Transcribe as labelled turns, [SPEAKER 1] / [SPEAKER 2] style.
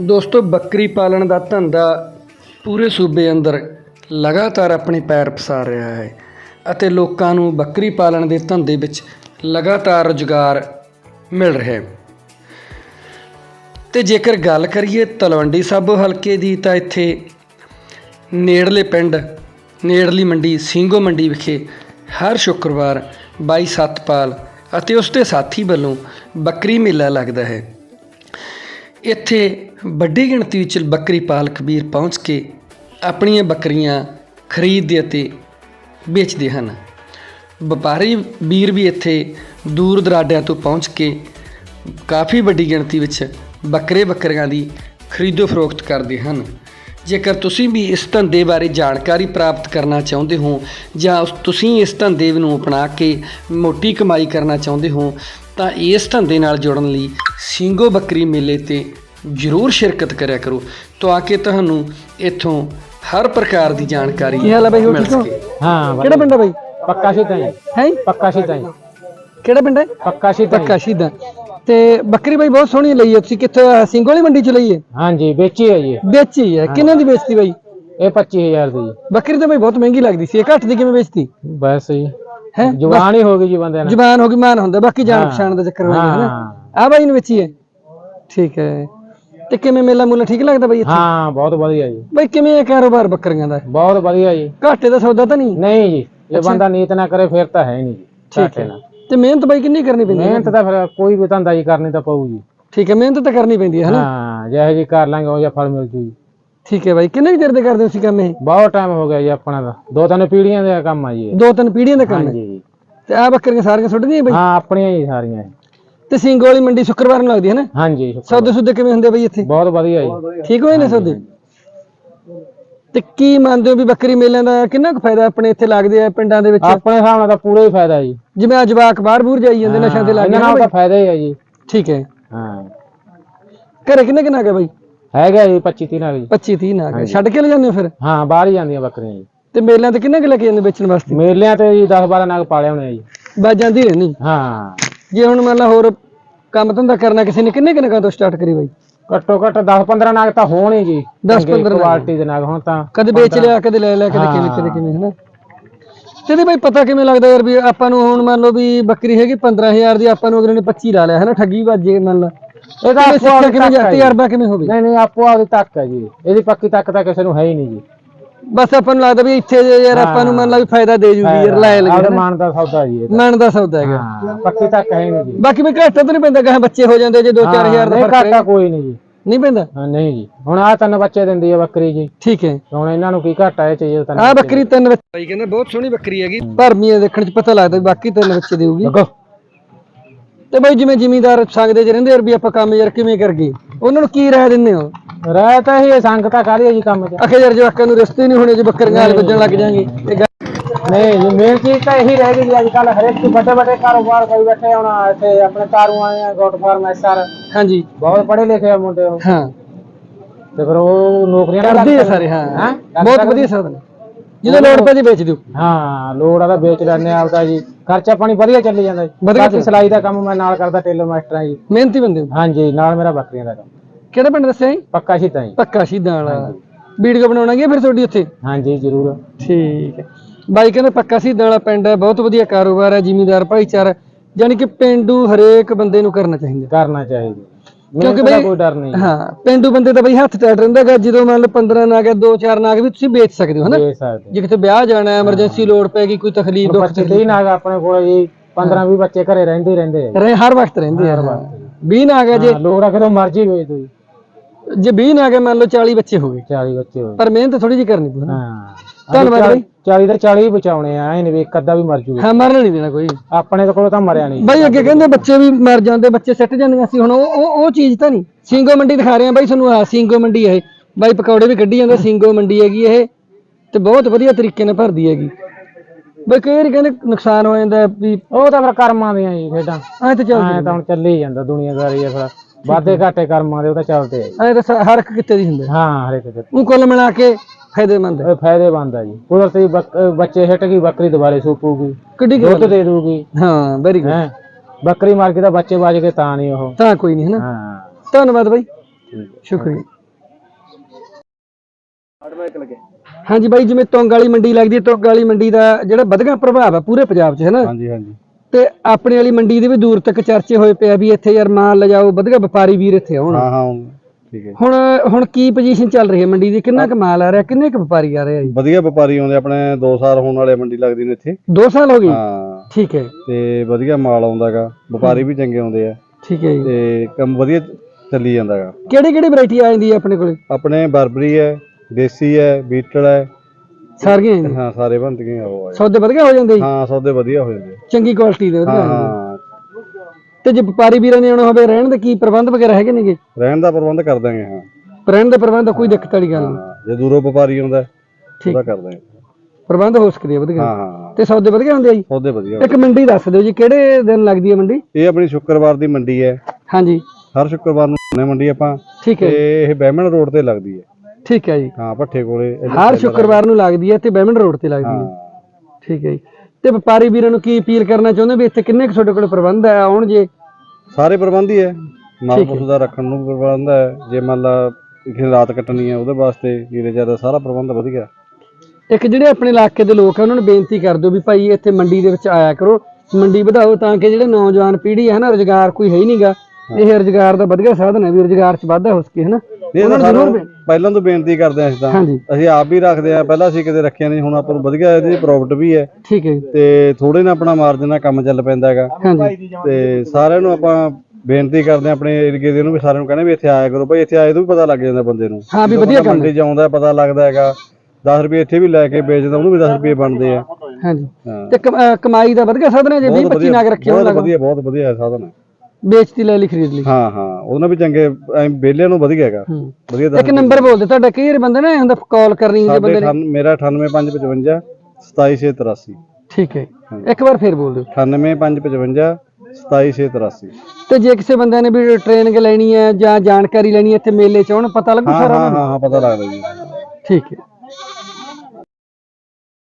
[SPEAKER 1] ਦੋਸਤੋ, ਬੱਕਰੀ ਪਾਲਣ ਦਾ ਧੰਦਾ ਪੂਰੇ ਸੂਬੇ ਅੰਦਰ ਲਗਾਤਾਰ ਆਪਣੇ ਪੈਰ ਪਸਾਰ ਰਿਹਾ ਹੈ ਅਤੇ ਲੋਕਾਂ ਨੂੰ ਬੱਕਰੀ ਪਾਲਣ ਦੇ ਧੰਦੇ ਵਿੱਚ ਲਗਾਤਾਰ ਰੁਜ਼ਗਾਰ ਮਿਲ ਰਿਹਾ ਹੈ। ਤੇ ਜੇਕਰ ਗੱਲ ਕਰੀਏ ਤਲਵੰਡੀ ਸਾਬੋ ਹਲਕੇ ਦੀ, ਤਾਂ ਇੱਥੇ ਨੇੜਲੇ ਪਿੰਡ ਨੇੜਲੀ ਮੰਡੀ, ਸਿੰਘੋ ਮੰਡੀ ਵਿਖੇ ਹਰ ਸ਼ੁੱਕਰਵਾਰ ਬਾਈ ਸਤਪਾਲ ਅਤੇ ਉਸ ਦੇ ਸਾਥੀ ਵੱਲੋਂ ਬੱਕਰੀ ਮੇਲਾ ਲੱਗਦਾ ਹੈ। ਇੱਥੇ ਵੱਡੀ ਗਿਣਤੀ ਵਿੱਚ ਬੱਕਰੀ ਪਾਲਕ ਵੀਰ ਪਹੁੰਚ ਕੇ ਆਪਣੀਆਂ ਬੱਕਰੀਆਂ ਖਰੀਦਦੇ ਅਤੇ ਵੇਚਦੇ ਹਨ। ਵਪਾਰੀ ਵੀਰ ਵੀ ਇੱਥੇ ਦੂਰ ਦਰਾਡਿਆਂ ਤੋਂ ਪਹੁੰਚ ਕੇ ਕਾਫੀ ਵੱਡੀ ਗਿਣਤੀ ਵਿੱਚ ਬੱਕਰੇ ਬੱਕਰੀਆਂ ਦੀ ਖਰੀਦੋ ਫਰੋਖਤ ਕਰਦੇ ਹਨ। ਜੇਕਰ ਤੁਸੀਂ ਵੀ ਇਸ ਧੰਦੇ ਬਾਰੇ ਜਾਣਕਾਰੀ ਪ੍ਰਾਪਤ ਕਰਨਾ ਚਾਹੁੰਦੇ ਹੋ ਜਾਂ ਤੁਸੀਂ ਇਸ ਧੰਦੇ ਨੂੰ ਅਪਣਾ ਕੇ ਮੋਟੀ ਕਮਾਈ ਕਰਨਾ ਚਾਹੁੰਦੇ ਹੋ ਤਾਂ ਇਸ ਧੰਦੇ ਨਾਲ ਜੁੜਨ ਲਈ ਸਿੰਗੋ ਬੱਕਰੀ ਮੇਲੇ ਤੇ ਜ਼ਰੂਰ ਸ਼ਿਰਕਤ ਕਰਿਆ ਕਰੋ। ਤਾਂ ਕਿ ਤੁਹਾਨੂੰ ਇੱਥੋਂ ਹਰ ਪ੍ਰਕਾਰ ਦੀ ਜਾਣਕਾਰੀ
[SPEAKER 2] ਕੀ ਹਾਲ ਹੈ ਬਾਈ, ਠੀਕ ਹੋ?
[SPEAKER 3] ਹਾਂ
[SPEAKER 2] ਕਿਹੜਾ ਪਿੰਡ ਹੈ ਬਾਈ?
[SPEAKER 3] ਪੱਕਾ ਸ਼ੀਤਾਂ ਜੀ
[SPEAKER 2] ਹੈ?
[SPEAKER 3] ਪੱਕਾ ਸ਼ੀਤਾਂ ਜੀ
[SPEAKER 2] ਕਿਹੜਾ ਪਿੰਡ ਹੈ?
[SPEAKER 3] ਪੱਕਾ ਸ਼ੀਤਾਂ
[SPEAKER 2] ਪੱਕਾ ਸ਼ਹੀਦਾਂ ਤੇ ਬੱਕਰੀ ਬਾਈ ਬਹੁਤ ਸੋਹਣੀ ਲਈ ਹੈ ਤੁਸੀਂ ਕਿੱਥੇ ਸਿੰਘ ਵਾਲੀ ਮੰਡੀ ਚ ਲਈ ਹੈ?
[SPEAKER 3] ਹਾਂਜੀ ਵੇਚੀ ਹੈ ਜੀ। ਇਹ।
[SPEAKER 2] ਵੇਚੀ ਹੈ। ਕਿੰਨੇ ਦੀ ਵੇਚਤੀ ਬਾਈ?
[SPEAKER 3] ਇਹ 25000 ਦੀ। ਜੀ
[SPEAKER 2] ਬੱਕਰੀ ਤਾਂ ਬਾਈ ਬਹੁਤ ਮਹਿੰਗੀ ਲੱਗਦੀ ਸੀ। ਇਹ ਘੱਟ ਦੀ ਕਿਵੇਂ ਵੇਚਤੀ?
[SPEAKER 3] ਬਸ ਜੀ।
[SPEAKER 2] ਹੈ?
[SPEAKER 3] ਜਵਾਨ ਹੀ ਹੋ ਗਈ ਜੀ ਬੰਦੇ ਨਾਲ।
[SPEAKER 2] ਜ਼ਬਾਨ ਹੋ ਗਈ ਮਾਨ ਹੁੰਦਾ। ਬਾਕੀ ਜਾਣ। ਪਛਾਣ ਦਾ ਚੱਕਰ ਹੋ ਜਾਂਦਾ ਹੈ। ਨਾ।
[SPEAKER 3] ਹਾਂ
[SPEAKER 2] ਆ ਬਾਈ ਨੂੰ ਵੇਚੀ ਹੈ? ਠੀਕ ਹੈ। ਤੇ ਕਿਵੇਂ ਮੇਲਾ ਮੂਲਾ ਠੀਕ ਲੱਗਦਾ ਬਾਈ ਇੱਥੇ?
[SPEAKER 3] ਹਾਂ ਬਹੁਤ ਵਧੀਆ ਜੀ।
[SPEAKER 2] ਬਾਈ ਕਿਵੇਂ ਹੈ ਕਾਰੋਬਾਰ ਬੱਕਰੀਆਂ ਦਾ?
[SPEAKER 3] ਬਹੁਤ ਵਧੀਆ ਜੀ।
[SPEAKER 2] ਘਾਟੇ ਦਾ ਸੌਦਾ ਤਾਂ ਨਹੀਂ?
[SPEAKER 3] ਨਹੀਂ ਜੀ। ਜੇ ਬੰਦਾ ਨੀਤ ਨਾ ਕਰੇ ਫਿਰ ਤਾਂ ਹੈ ਨਹੀਂ ਜੀ।
[SPEAKER 2] ਠੀਕ
[SPEAKER 3] ਘਾਟੇ
[SPEAKER 2] ਹੈ।
[SPEAKER 3] ਨਾਲ।
[SPEAKER 2] ਤੇ ਮਿਹਨਤ ਬਾਈ ਕਿੰਨੀ ਕਰਨੀ ਪੈਂਦੀ ਹੈ?
[SPEAKER 3] ਮਿਹਨਤ ਤਾਂ ਫਿਰ ਕੋਈ ਵੀ ਧੰਦਾ ਜੀ ਕਰਨੀ ਤਾਂ ਪਊ ਜੀ।
[SPEAKER 2] ਠੀਕ ਹੈ ਮਿਹਨਤ ਤਾਂ ਕਰਨੀ ਪੈਂਦੀ ਹੈ ਹਨਾ
[SPEAKER 3] ਹਾਂ ਜਿਹੋ ਜੀ ਕਰ ਲਾਂਗੇ ਉਹ ਜਿਹਾ ਫਲ ਮਿਲ ਜੂ ਜੀ।
[SPEAKER 2] ਠੀਕ ਹੈ ਬਾਈ ਕਿੰਨੇ ਕੁ ਚਿਰ ਦੇ ਕਰਦੇ ਹੋ ਤੁਸੀਂ ਕੰਮ ਇਹ?
[SPEAKER 3] ਬਹੁਤ ਟਾਈਮ ਹੋ ਗਿਆ ਜੀ ਆਪਣਾ ਦਾ। ਦੋ ਤਿੰਨ ਪੀੜ੍ਹੀਆਂ ਦਾ ਕੰਮ ਆ ਜੀ ਇਹ।
[SPEAKER 2] ਦੋ ਤਿੰਨ ਪੀੜ੍ਹੀਆਂ ਦਾ ਕੰਮ ਹੈ?
[SPEAKER 3] ਹਾਂਜੀ
[SPEAKER 2] ਤੇ ਆ ਬੱਕਰੀਆਂ ਸਾਰੀਆਂ ਸੁੱਟਦੀਆਂ ਬਾਈ?
[SPEAKER 3] ਹਾਂ ਆਪਣੀਆਂ ਹੀ ਸਾਰੀਆਂ। ਇਹ।
[SPEAKER 2] ਤੇ ਸਿੰਘ ਵਾਲੀ ਮੰਡੀ ਸ਼ੁੱਕਰਵਾਰ ਨੂੰ ਲੱਗਦੀ ਹੈ ਨਾ?
[SPEAKER 3] ਹਾਂਜੀ ਸ਼ੁਕਰ।
[SPEAKER 2] ਸੌਦੇ ਸੁਦੇ ਕਿਵੇਂ ਹੁੰਦੇ ਬਈ ਇੱਥੇ?
[SPEAKER 3] ਬਹੁਤ ਵਧੀਆ ਜੀ।
[SPEAKER 2] ਠੀਕ ਹੋਏ ਨੇ ਸੌਦੇ? ਤੇ ਕੀ ਮੰਨਦੇ ਹੋ ਵੀ ਬੱਕਰੀ ਮੇਲਿਆਂ ਦਾ ਕਿੰਨਾ ਕੁ ਫਾਇਦਾ ਆਪਣੇ ਇੱਥੇ ਲੱਗਦੇ ਆ ਪਿੰਡਾਂ ਦੇ ਵਿੱਚ?
[SPEAKER 3] ਆਪਣੇ ਹਿਸਾਬ ਨਾਲ ਤਾਂ ਪੂਰਾ ਹੀ ਫਾਇਦਾ ਜੀ।
[SPEAKER 2] ਜਿਵੇਂ ਅੱਜ ਜਵਾਕ ਬਾਹਰ ਬੂਰ ਜਾਈ ਜਾਂਦੇ ਨਸ਼ਿਆਂ ਤੇ ਲੱਗ
[SPEAKER 3] ਇਹਨਾਂ
[SPEAKER 2] ਗਏ
[SPEAKER 3] ਨਾਲ ਤਾਂ ਫਾਇਦਾ ਹੀ ਹੈ ਜੀ।
[SPEAKER 2] ਠੀਕ ਹੈ।
[SPEAKER 3] ਹਾਂ।
[SPEAKER 2] ਘਰੇ ਕਿੰਨੇ ਕਿੰਨਾ ਗਿਆ ਬਾਈ?
[SPEAKER 3] ਹੈਗਾ ਜੀ 25 30 ਨਾਲ ਜੀ।
[SPEAKER 2] 25 30 ਨਾ ਗਏ ਛੱਡ ਕੇ ਲੈ ਜਾਂਦੇ ਹੋ ਫਿਰ?
[SPEAKER 3] ਹਾਂ ਬਾਹਰ ਹੀ ਜਾਂਦੀਆਂ ਬੱਕਰੀਆਂ ਜੀ।
[SPEAKER 2] ਤੇ ਮੇਲਿਆਂ ਤੇ ਕਿੰਨੇ ਕੁ ਲੈ ਕੇ ਜਾਂਦੇ ਵੇਚਣ ਵਾਸਤੇ?
[SPEAKER 3] ਮੇਲਿਆਂ ਤੇ ਜੀ 10 12 ਨਾਗ ਪਾਲੇ ਹੋਣੇ ਆ ਜੀ।
[SPEAKER 2] ਬਸ ਜਾਂਦੀ ਰਹਿਣੀ
[SPEAKER 3] ਹਾਂ।
[SPEAKER 2] ਜੇ ਹੁਣ ਮੰਨ ਲਾ ਹੋਰ ਕੰਮ ਧੰਦਾ ਕਰਨਾ ਕਿਸੇ ਨੇ ਕਿੰਨੇ ਕਿੰਨੇ ਤੋਂ ਸਟਾਰਟ ਕਰੀ ਬਾਈ?
[SPEAKER 3] ਘੱਟੋ ਘੱਟ 10 15 ਨਾਗ ਤਾਂ ਹੋਣ ਜੀ।
[SPEAKER 2] 10 15
[SPEAKER 3] ਕੁਆਲਿਟੀ ਦੇ ਨਾਗ ਹੁਣ ਤਾਂ
[SPEAKER 2] ਕਦੇ ਵੇਚ ਲਿਆ ਕਦੇ ਲੈ ਲਿਆ ਕਦੇ ਕਿਵੇਂ ਕਦੇ ਕਿਵੇਂ ਹਨਾ? ਤੇ ਇਹਦੇ ਬਾਈ ਪਤਾ ਕਿਵੇਂ ਲੱਗਦਾ ਯਾਰ ਵੀ ਆਪਾਂ ਨੂੰ ਹੁਣ ਮੰਨ ਲਓ ਵੀ ਬੱਕਰੀ ਹੈਗੀ 15000 ਦੀ ਆਪਾਂ ਨੂੰ ਅਗਲੇ ਨੇ 25 ਲਾ ਲਿਆ ਹਨਾ? ਠੱਗੀ ਵੱਜੇ ਮੰਨ ਲਾ।
[SPEAKER 3] ਇਹ ਤਾਂ
[SPEAKER 2] ਕਿਵੇਂ
[SPEAKER 3] ਆਪੋ
[SPEAKER 2] ਸਿੱਖਿਆ
[SPEAKER 3] ਆਪਦੀ
[SPEAKER 2] ਕਿਵੇਂ ਜਾ ਤਜਰਬਾ ਕਿਵੇਂ ਹੋਵੇ?
[SPEAKER 3] ਨਹੀਂ ਨਹੀਂ ਆਪੋ ਆਪਦੀ ਤੱਕ ਹੈ ਜੀ। ਇਹਦੀ ਪੱਕੀ ਤੱਕ ਤਾਂ ਕਿਸੇ ਨੂੰ ਹੈ ਹੀ ਨਹੀਂ ਜੀ।
[SPEAKER 2] ਬਸ ਆਪਾਂ ਨੂੰ ਲੱਗਦਾ ਵੀ ਇੱਥੇ ਜੇ ਯਾਰ ਆਪਾਂ ਨੂੰ ਮੰਨ ਲਾ ਵੀ ਫਾਇਦਾ ਦੇ ਜੂਗੀ ਯਾਰ ਲੈ ਲਗੇ
[SPEAKER 3] ਮਾਨ ਦਾ ਸੌਦਾ ਜੀ ਇਹ
[SPEAKER 2] ਮਨ ਦਾ ਸੌਦਾ ਹੈਗਾ।
[SPEAKER 3] ਹਾਂ ਪੱਕੀ ਤੱਕ ਹੈ ਹੀ ਨਹੀਂ ਜੀ।
[SPEAKER 2] ਬਾਕੀ ਵੀ ਘਾਟਾ ਤਾਂ ਨਹੀਂ ਪੈਂਦਾ ਕਹਾਂ ਬੱਚੇ ਹੋ ਜਾਂਦੇ ਜੇ 2-4000 ਦਾ
[SPEAKER 3] ਨਹੀਂ
[SPEAKER 2] ਫ਼ਰਕ
[SPEAKER 3] ਘਾਟਾ ਕੋਈ ਨਹੀਂ ਜੀ।
[SPEAKER 2] ਨਹੀਂ ਪੈਂਦਾ?
[SPEAKER 3] ਹਾਂ ਨਹੀਂ ਜੀ। ਹੁਣ ਆ ਤਿੰਨ ਬੱਚੇ ਦਿੰਦੀ ਹੈ ਬੱਕਰੀ ਜੀ।
[SPEAKER 2] ਠੀਕ ਹੈ।
[SPEAKER 3] ਹੁਣ ਇਹਨਾਂ ਨੂੰ ਕੀ ਘਾਟਾ ਹੈ ਚਾਹੀਏ ਤਾਂ
[SPEAKER 2] ਆ ਬੱਕਰੀ ਤਿੰਨ ਬੱਚੇ ਭਾਈ ਕਹਿੰਦਾ ਬਹੁਤ ਸੋਹਣੀ ਬੱਕਰੀ ਹੈਗੀ। ਭਰਮੀਆਂ ਦੇਖਣ ਚ ਪਤਾ ਲੱਗਦਾ ਵੀ ਬਾਕੀ ਤਿੰਨ ਬੱਚੇ ਦੇਊਗੀ
[SPEAKER 3] ਲੱਗੋ।
[SPEAKER 2] ਤੇ ਬਾਈ ਜਿਵੇਂ ਜ਼ਿਮੀਂਦਾਰ ਸੰਗਦੇ ਚ ਰਹਿੰਦੇ ਯਾਰ ਵੀ ਆਪਾਂ ਕੰਮ ਯਾਰ ਕਿਵੇਂ ਕਰਗੇ ਉਹਨਾਂ ਨੂੰ ਕੀ ਰਾਏ ਦਿੰਦੇ ਹੋ?
[SPEAKER 3] ਰਹਿ ਤਾਂ ਇਹ ਸੰਗਤਾਂ ਕਾਹਦੀ ਹੈ ਜੀ ਕੰਮ 'ਚ।
[SPEAKER 2] ਅਖੇ ਯਾਰ ਜਵਾਕਾਂ ਨੂੰ ਰਸਤੇ ਨਹੀਂ ਹੋਣੇ ਜੇ ਬੱਕਰੀਆਂ ਵਾਲੇ ਵੱਜਣ ਲੱਗ ਜਾਣਗੇ। ਇਹ ਗੱਲ-
[SPEAKER 3] ਨਹੀਂ ਜੀ ਮੇਨ ਚੀਜ਼ ਤਾਂ ਇਹੀ ਰਹਿ ਗਈ ਜੀ ਅੱਜ ਕੱਲ ਹਰੇਕ ਦੀ ਵੱਡੇ ਵੱਡੇ ਕਾਰੋਬਾਰ ਕੋਈ ਬੈਠੇ ਹੁਣ ਇੱਥੇ ਆਪਣੇ ਕਾਰੂ ਆਏ ਆ ਗੋਟ ਫਾਰਮ ਐਸਆਰ
[SPEAKER 2] ਹਾਂਜੀ।
[SPEAKER 3] ਬਹੁਤ ਪੜ੍ਹੇ ਲਿਖੇ ਆ ਮੁੰਡੇ ਉਹ।
[SPEAKER 2] ਹਾਂ।
[SPEAKER 3] ਤੇ ਫਿਰ ਉਹ ਨੌਕਰੀਆਂ
[SPEAKER 2] ਕਰਦੇ ਆ ਸਾਰੇ ਹਾਂ? ਬਹੁਤ ਵਧੀਆ ਸਾਧਨ ਜਦੋਂ ਲੋੜ ਪੈ ਜੇ ਵੇਚ ਦਿਓ।
[SPEAKER 3] ਹਾਂ ਲੋੜ ਆ ਤਾਂ ਵੇਚ ਲੈਣੇ ਆਪਦਾ ਜੀ। ਖਰਚਾ ਪਾਣੀ ਵਧੀਆ ਚੱਲੀ ਜਾਂਦਾ ਜੀ।
[SPEAKER 2] ਵਧੀਆ
[SPEAKER 3] ਬਾਕੀ ਸਿਲਾਈ ਦਾ ਕੰਮ ਮੈਂ ਨਾਲ ਕਰਦਾ ਟੇਲਰ ਮਾਸਟਰ ਆ ਜੀ।
[SPEAKER 2] ਮਿਹਨਤੀ ਬੰਦੇ ਹੋ।
[SPEAKER 3] ਹਾਂਜੀ ਨਾਲ ਮੇਰਾ ਬੱਕਰੀਆਂ ਦਾ ਕੰਮ।
[SPEAKER 2] ਕਿਹੜਾ ਪਿੰਡ ਦੱਸਿਆ ਜੀ?
[SPEAKER 3] ਪੱਕਾ ਸ਼ੀਤਾਂ ਜੀ।
[SPEAKER 2] ਪੱਕਾ ਸ਼ੀਦਾਂ ਵਾਲਾ। ਵੀਡੀਓ ਬਣਾਉਣਾ ਗਿਆ ਫਿਰ ਤੁਹਾਡੀ ਉੱਥੇ?
[SPEAKER 3] ਹਾਂਜੀ ਜ਼ਰੂਰ।
[SPEAKER 2] ਠੀਕ ਹੈ। ਬਾਈ ਕਹਿੰਦੇ ਪੱਕਾ ਸ਼ਹੀਦਾਂ ਵਾਲਾ ਪਿੰਡ ਹੈ ਬਹੁਤ ਵਧੀਆ ਕਾਰੋਬਾਰ ਹੈ ਜ਼ਿਮੀਂਦਾਰ ਭਾਈਚਾਰਾ। ਯਾਨੀ ਕਿ ਪਿੰਡੂ ਹਰੇਕ ਬੰਦੇ ਨੂੰ ਕਰਨਾ ਚਾਹੀਦਾ।
[SPEAKER 3] ਕਰਨਾ ਚਾਹੀਦਾ।
[SPEAKER 2] ਕਿਉਂਕਿ ਬਈ-
[SPEAKER 3] ਕੋਈ ਡਰ ਨਹੀਂ।
[SPEAKER 2] ਹਾਂ ਪਿੰਡੂ ਬੰਦੇ ਤਾਂ ਬਈ ਹੱਥ ਟੈਟ ਰਹਿੰਦਾ ਗਾ ਜਦੋਂ ਮੰਨ ਲਓ 15 ਨਾਗ ਹੈ 2-4 ਨਾਗ ਵੀ ਤੁਸੀਂ ਵੇਚ ਸਕਦੇ ਹੋ ਹਨਾ?
[SPEAKER 3] ਦੇ ਸਕਦੇ।
[SPEAKER 2] ਜੇ ਕਿਤੇ ਵਿਆਹ ਜਾਣਾ ਹੈ ਐਮਰਜੈਂਸੀ ਲੋੜ ਪੈਗੀ ਕੋਈ ਤਕਲੀਫ ਦੁੱਖ
[SPEAKER 3] 25 30 ਨਾਗ ਆਪਣੇ ਕੋਲ ਜੀ 15 20 ਬੱਚੇ ਘਰੇ ਰਹਿੰਦੇ ਹੀ ਰਹਿੰਦੇ ਆ
[SPEAKER 2] ਹਰ ਵਕਤ ਰਹਿੰਦੇ ਆ 20 ਨਾਗ ਹੈ ਜੇ
[SPEAKER 3] ਹਾਂ, ਲੋੜ ਆ ਕਿਦੋਂ ਮਰਜ਼ੀ ਵੇਚ ਦੋ ਜੀ।
[SPEAKER 2] ਜੇ 20 ਨਾਗ ਹੈ ਮੰਨ ਲਓ 40 ਬੱਚੇ ਹੋ ਗਏ।
[SPEAKER 3] 40 ਬੱਚੇ ਹੋਏ
[SPEAKER 2] ਪਰ ਮਿਹਨਤ ਥੋੜੀ ਜਿਹੀ ਕਰਨੀ ਪਊ
[SPEAKER 3] ਹਾਂ।
[SPEAKER 2] ਧੰਨਵਾਦ ਬਾਈ।
[SPEAKER 3] 40 ਦੇ 40 ਹੀ ਬਚਾਉਣੇ ਆ ਐ ਨਹੀਂ ਵੀ ਇੱਕ ਅੱਧਾ ਵੀ ਮਰ ਜੂਗਾ।
[SPEAKER 2] ਹਾਂ ਮਰਨ ਨਹੀਂ ਦੇਣਾ ਕੋਈ।
[SPEAKER 3] ਆਪਣੇ ਕੋਲ ਤਾਂ ਮਰਿਆ ਨਹੀਂ
[SPEAKER 2] ਬਾਈ ਅੱਗੇ ਕਹਿੰਦੇ ਬੱਚੇ ਵੀ ਮਰ ਜਾਂਦੇ ਬੱਚੇ ਸਿੱਟ ਜਾਂਦੀਆਂ ਸੀ ਹੁਣ ਉਹ ਉਹ ਉਹ ਚੀਜ਼ ਤਾਂ ਨਹੀਂ ਸਿੰਗੋ ਮੰਡੀ ਦਿਖਾ ਰਹੇ ਆ ਬਾਈ ਤੁਹਾਨੂੰ ਆ ਸਿੰਗੋ ਮੰਡੀ ਇਹ। ਬਾਈ ਪਕੌੜੇ ਵੀ ਕੱਢੀ ਜਾਂਦੇ ਸਿੰਗੋ ਮੰਡੀ ਹੈਗੀ ਇਹ। ਤੇ ਬਹੁਤ ਵਧੀਆ ਤਰੀਕੇ ਨਾਲ ਭਰਦੀ ਹੈਗੀ। ਬਾਈ ਕਈ ਵਾਰੀ ਕਹਿੰਦੇ ਨੁਕਸਾਨ ਹੋ ਜਾਂਦਾ ਵੀ
[SPEAKER 3] ਉਹ ਤਾਂ ਫਿਰ ਕਰਮਾਂ ਦੀਆਂ ਜੀ ਖੇਡਾਂ।
[SPEAKER 2] ਐ ਤਾਂ ਚੱਲਦੀ
[SPEAKER 3] ਐ ਤਾਂ ਹੁਣ ਚੱਲੀ ਹੀ ਜਾਂਦਾ ਦੁਨੀਆਦਾਰੀ ਆ ਫਿਰ। ਵਾਧੇ ਘਾਟੇ ਕਰਮਾਂ ਦੇ ਉਹ ਤਾਂ ਚੱਲਦੇ ਆ।
[SPEAKER 2] ਐ ਤਾਂ ਹਰ ਇੱਕ ਕਿਤੇ ਦੀ ਹੁੰਦਾ
[SPEAKER 3] ਹਾਂ ਹਰੇਕ ਦੇ
[SPEAKER 2] ਉਹ ਕੁੱਲ ਮਿਲਾ ਕੇ ਫਾਇਦੇਮੰਦ ਹੈ।
[SPEAKER 3] ਇਹ ਫਾਇਦੇ ਬੰਦਾ ਜੀ। ਕੁਦਰਤੀ ਬੱਕ- ਅਹ ਬੱਚੇ ਹਿੱਟ ਗਈ ਬੱਕਰੀ ਦੁਬਾਰੇ ਸੂਪੂਗੀ
[SPEAKER 2] ਕਿੱਡੀ ਕੁ ਗੱਲ
[SPEAKER 3] ਦੇ ਦੂਗੀ
[SPEAKER 2] ਹਾਂ ਵੈਰੀ ਗੁੱਡ
[SPEAKER 3] ਹੈ? ਬੱਕਰੀ ਮਾਰ ਕੇ ਤਾਂ ਬੱਚੇ ਵੱਜ ਕੇ ਤਾਂ ਨਹੀਂ ਉਹ।
[SPEAKER 2] ਤਾਂ ਕੋਈ ਨਹੀਂ ਹਨਾ?
[SPEAKER 3] ਹਾਂ।
[SPEAKER 2] ਧੰਨਵਾਦ ਬਾਈ। ਸ਼ੁਕਰੀਆ। ਹਾਂਜੀ ਬਾਈ ਜਿਵੇਂ ਤੁੰਗ ਵਾਲੀ ਮੰਡੀ ਲੱਗਦੀ ਹੈ ਤੁੰਗ ਵਾਲੀ ਮੰਡੀ ਦਾ ਜਿਹੜਾ ਵਧਗਾ ਪ੍ਰਭਾਵ ਹੈ ਪੂਰੇ ਪੰਜਾਬ 'ਚ ਹੈ ਨਾ
[SPEAKER 4] ਹਾਂਜੀ ਹਾਂਜੀ।
[SPEAKER 2] ਤੇ ਆਪਣੇ ਵਾਲੀ ਮੰਡੀ ਦੇ ਵੀ ਦੂਰ ਤੱਕ ਚਰਚੇ ਹੋਏ ਪਿਆ ਵੀ ਇੱਥੇ ਯਾਰ ਮਾਲ ਲਿਜਾਓ ਵਧਗਾ ਵਪਾਰੀ ਵੀਰ ਇੱਥੇ ਆਉਣ।
[SPEAKER 4] ਹਾਂ ਹਾਂ ਠੀਕ ਹੈ
[SPEAKER 2] ਹੁਣ ਹੁਣ ਕੀ ਪੋਜੀਸ਼ਨ ਚੱਲ ਰਹੀ ਹੈ ਮੰਡੀ ਦੀ? ਕਿੰਨਾ ਕੁ ਮਾਲ ਆ ਰਿਹਾ? ਕਿੰਨੇ ਕੁ ਵਪਾਰੀ ਆ ਰਹੇ ਆ ਜੀ?
[SPEAKER 4] ਵਧੀਆ ਵਪਾਰੀ ਆਉਂਦੇ ਆਪਣੇ 2 ਸਾਲ ਹੋਣ ਵਾਲੇ ਮੰਡੀ ਲੱਗਦੀ ਨੇ ਇੱਥੇ।
[SPEAKER 2] 2 ਸਾਲ ਹੋ ਗਏ?
[SPEAKER 4] ਹਾਂ।
[SPEAKER 2] ਠੀਕ ਹੈ।
[SPEAKER 4] ਤੇ ਵਧੀਆ ਮਾਲ ਆਉਂਦਾਗਾ ਵਪਾਰੀ ਵੀ ਚੰਗੇ ਆਉਂਦੇ ਆ।
[SPEAKER 2] ਠੀਕ ਹੈ ਜੀ।
[SPEAKER 4] ਤੇ ਕੰਮ ਵਧੀਆ ਚੱਲੀ ਜਾਂਦਾਗਾ
[SPEAKER 2] ਕਿਹੜੀ ਕਿਹੜੀ ਵੈਰਾਈਟੀ ਆ ਜਾਂਦੀ ਹੈ ਆਪਣੇ ਕੋਲੇ?
[SPEAKER 4] ਆਪਣੇ ਬਰਬਰੀ ਹੈ ਦੇਸੀ ਹੈ ਬੀਟਲ ਹੈ।
[SPEAKER 2] ਸਾਰੀਆਂ ਹੀ?
[SPEAKER 4] ਸਾਰੇ ਬੰਦਗੇ ਉਹ ਆ
[SPEAKER 2] ਸੌਦੇ ਵਧਗਾ ਹੋ ਜਾਂਦੇ ਜੀ?
[SPEAKER 4] ਹਾਂ ਸੌਦੇ ਵਧੀਆ ਹੋ ਜਾਂਦੇ।
[SPEAKER 2] ਚੰਗੀ ਕੁਆਲਿਟੀ ਦੇ ਵਧੀਆ
[SPEAKER 4] ਹਾਂ।
[SPEAKER 2] ਤੇ ਜੇ ਵਪਾਰੀ ਵੀਰਾਂ ਨੇ ਆਉਣਾ ਹੋਵੇ ਰਹਿਣ ਦੇ ਕੀ ਪ੍ਰਬੰਧ ਵਗੈਰਾ ਹੈਗੇ ਨੇਗੇ?
[SPEAKER 4] ਰਹਿਣ ਦਾ ਪ੍ਰਬੰਧ ਕਰ ਦਾਂਗੇ ਹਾਂ।
[SPEAKER 2] ਰਹਿਣ ਦੇ ਪ੍ਰਬੰਧ ਦਾ ਕੋਈ ਦਿੱਕਤ ਵਾਲੀ ਗੱਲ ਨਹੀਂ।
[SPEAKER 4] ਹਾਂ, ਜੇ ਦੂਰੋਂ ਵਪਾਰੀ ਆਉਂਦਾ
[SPEAKER 2] ਠੀਕ।
[SPEAKER 4] ਉਹਦਾ ਕਰ ਦਾਂਗੇ
[SPEAKER 2] ਪ੍ਰਬੰਧ ਹੋ ਸਕਦੇ ਆ ਵਧੀਆ।
[SPEAKER 4] ਹਾਂ ਹਾਂ
[SPEAKER 2] ਤੇ ਸੌਦੇ ਵਧੀਆ ਹੁੰਦੇ ਆ ਜੀ?
[SPEAKER 4] ਸੌਦੇ ਵਧੀਆ
[SPEAKER 2] ਇੱਕ ਮੰਡੀ ਦੱਸ ਦਿਓ ਜੀ ਕਿਹੜੇ ਦਿਨ ਲੱਗਦੀ ਹੈ ਮੰਡੀ?
[SPEAKER 4] ਇਹ ਆਪਣੀ ਸ਼ੁੱਕਰਵਾਰ ਦੀ ਮੰਡੀ ਹੈ।
[SPEAKER 2] ਹਾਂਜੀ।
[SPEAKER 4] ਹਰ ਸ਼ੁੱਕਰਵਾਰ ਨੂੰ ਹੁੰਦੀ ਹੈ ਮੰਡੀ ਆਪਾਂ।
[SPEAKER 2] ਠੀਕ ਹੈ
[SPEAKER 4] ਤੇ ਇਹ ਬਹਿਮਣ ਰੋਡ ਤੇ ਲੱਗਦੀ ਹੈ।
[SPEAKER 2] ਠੀਕ ਹੈ ਜੀ।
[SPEAKER 4] ਹਾਂ ਭੱਠੇ ਕੋਲੇ। ਇੱਧਰ
[SPEAKER 2] ਹਰ ਸ਼ੁੱਕਰਵਾਰ ਨੂੰ ਲੱਗਦੀ ਹੈ। ਤੇ ਬੈਮਨ ਰੋਡ ਤੇ ਲੱਗਦੀ ਹੈ।
[SPEAKER 4] ਹਾਂ।
[SPEAKER 2] ਠੀਕ ਹੈ ਜੀ। ਤੇ ਵਪਾਰੀ ਵੀਰਾਂ ਨੂੰ ਕੀ ਅਪੀਲ ਕਰਨਾ ਚਾਹੁੰਦੇ ਵੀ ਇੱਥੇ ਕਿੰਨੇ ਕੁ ਤੁਹਾਡੇ ਕੋਲ ਪ੍ਰਬੰਧ ਹੈ? ਆਉਣ ਜੇ।
[SPEAKER 4] ਸਾਰੇ ਪ੍ਰਬੰਧ ਹੀ ਹੈ। ਮਾਲ ਪਸ਼ੂ ਦਾ ਰੱਖਣ ਨੂੰ ਵੀ ਪ੍ਰਬੰਧ ਹੈ। ਜੇ ਮੰਨ ਲਾ ਕਿਸੇ ਰਾਤ ਕੱਟਣੀ ਹੈ ਉਹਦੇ ਵਾਸਤੇ ਨੀਰੇ ਦਾ ਸਾਰਾ ਪ੍ਰਬੰਧ ਵਧੀਆ।
[SPEAKER 2] ਇੱਕ ਜਿਹੜੇ ਆਪਣੇ ਇਲਾਕੇ ਦੇ ਲੋਕ ਆ ਉਹਨਾਂ ਨੂੰ ਬੇਨਤੀ ਕਰ ਦਿਓ ਵੀ ਭਾਈ ਇੱਥੇ ਮੰਡੀ ਦੇ ਵਿੱਚ ਆਇਆ ਕਰੋ। ਮੰਡੀ ਵਧਾਓ ਤਾਂ ਕਿ ਜਿਹੜੇ ਨੌਜਵਾਨ ਪੀੜ੍ਹੀ ਹੈ ਨਾ ਰੋਜ਼ਗਾਰ ਕੋਈ ਹੈ ਹੀ ਨਹੀਂਗਾ ਇਹ ਰੋਜ਼ਗਾਰ ਦਾ ਵਧੀਆ ਸਾਧਨ ਹੈ ਵੀ ਰੋਜ਼ਗਾਰ 'ਚ ਵਾਧਾ ਹੋ ਸਕੇ ਹਨਾ
[SPEAKER 4] ਇਹ
[SPEAKER 2] ਉਹਨਾਂ ਨੂੰ
[SPEAKER 4] ਸਾਨੂੰ ਪਹਿਲਾਂ ਤੋਂ ਬੇਨਤੀ ਕਰਦੇ ਹਾਂ ਅਸੀਂ ਤਾਂ।
[SPEAKER 2] ਹਾਂਜੀ।
[SPEAKER 4] ਅਸੀਂ ਆਪ ਵੀ ਰੱਖਦੇ ਆ ਪਹਿਲਾਂ ਅਸੀਂ ਕਿਤੇ ਰੱਖਿਆ ਨਹੀਂ ਹੁਣ ਆਪਾਂ ਨੂੰ ਵਧੀਆ ਇਹਦੀ ਪ੍ਰੋਫਿਟ ਵੀ ਹੈ।
[SPEAKER 2] ਠੀਕ ਹੈ ਜੀ।
[SPEAKER 4] ਤੇ ਥੋੜੇ ਨਾਲ ਆਪਣਾ ਮਾਰਜਨ ਨਾਲ ਕੰਮ ਚੱਲ ਪੈਂਦਾ ਹੈਗਾ।
[SPEAKER 2] ਹਾਂਜੀ।
[SPEAKER 4] ਤੇ ਸਾਰਿਆਂ ਨੂੰ ਆਪਾਂ ਬੇਨਤੀ ਕਰਦੇ ਆ ਆਪਣੇ ਏਰੀਏ ਦੇ ਨੂੰ ਵੀ ਸਾਰਿਆਂ ਨੂੰ ਕਹਿੰਦੇ ਵੀ ਇੱਥੇ ਆਇਆ ਕਰੋ। ਭਾਈ ਇੱਥੇ ਆਏ ਤੋਂ ਵੀ ਪਤਾ ਲੱਗ ਜਾਂਦਾ ਬੰਦੇ ਨੂੰ।
[SPEAKER 2] ਹਾਂ ਵੀ ਵਧੀਆ ਕੰਮ
[SPEAKER 4] ਮੰਡੀ ਚ ਆਉਂਦਾ ਪਤਾ ਲੱਗਦਾ ਹੈਗਾ। 10 ਰੁਪਏ ਇੱਥੇ ਵੀ ਲੈ ਕੇ ਵੇਚਦਾ ਉਹਨੂੰ ਵੀ 10 ਰੁਪਏ ਬਣਦੇ ਆ।
[SPEAKER 2] ਹਾਂਜੀ।
[SPEAKER 4] ਹਾਂ।
[SPEAKER 2] ਤੇ ਕਮ- ਅਹ ਕਮਾਈ ਦਾ ਵਧੀਆ ਸਾਧਨ ਹੈ ਜੇ 20 25 ਨਾਗ ਰੱਖੇ ਹੋਣ
[SPEAKER 4] ਬਹੁਤ
[SPEAKER 2] ਲੱਗਾ।
[SPEAKER 4] ਵਧੀਆ ਬਹੁਤ ਵਧੀਆ ਸਾਧਨ ਹੈ।
[SPEAKER 2] ਵੇਚਤੀ ਲੈ ਲਈ ਖਰੀਦ ਲਈ।
[SPEAKER 4] ਹਾਂ ਹਾਂ। ਉਹਨਾਂ ਵੀ ਚੰਗੇ ਐਂ ਵਿਹਲਿਆਂ ਨੂੰ ਵਧੀਆ ਹੈਗਾ।
[SPEAKER 2] ਹੂੰ।
[SPEAKER 4] ਵਧੀਆ
[SPEAKER 2] ਇੱਕ ਨੰਬਰ ਬੋਲ ਦੇ ਤੁਹਾਡਾ ਕਈ ਵਾਰ ਬੰਦੇ ਨਾ ਇਹ ਹੁੰਦਾ ਕਾਲ ਕਰਨੀ ਹੁੰਦੀ ਹੈ
[SPEAKER 4] ਸਾਡੇ
[SPEAKER 2] ਬੰਦੇ ਨੇ
[SPEAKER 4] ਅਠਾਨ- ਮੇਰਾ 98555 27683
[SPEAKER 2] ਠੀਕ ਹੈ। ਇੱਕ ਵਾਰ ਫੇਰ ਬੋਲ ਦਿਓ।
[SPEAKER 4] 98555 27683
[SPEAKER 2] ਤੇ ਜੇ ਕਿਸੇ ਬੰਦੇ ਨੇ ਵੀ ਟ੍ਰੇਨਿੰਗ ਲੈਣੀ ਹੈ ਜਾਂ ਜਾਣਕਾਰੀ ਲੈਣੀ ਹੈ ਇੱਥੇ ਮੇਲੇ ਚ ਆਉਣ ਪਤਾ ਲੱਗੂ
[SPEAKER 4] ਹਾਂ
[SPEAKER 2] ਸਾਰਾ
[SPEAKER 4] ਹਾਂ ਹਾਂ ਹਾਂ, ਪਤਾ ਲੱਗਦਾ ਜੀ।
[SPEAKER 2] ਠੀਕ ਹੈ।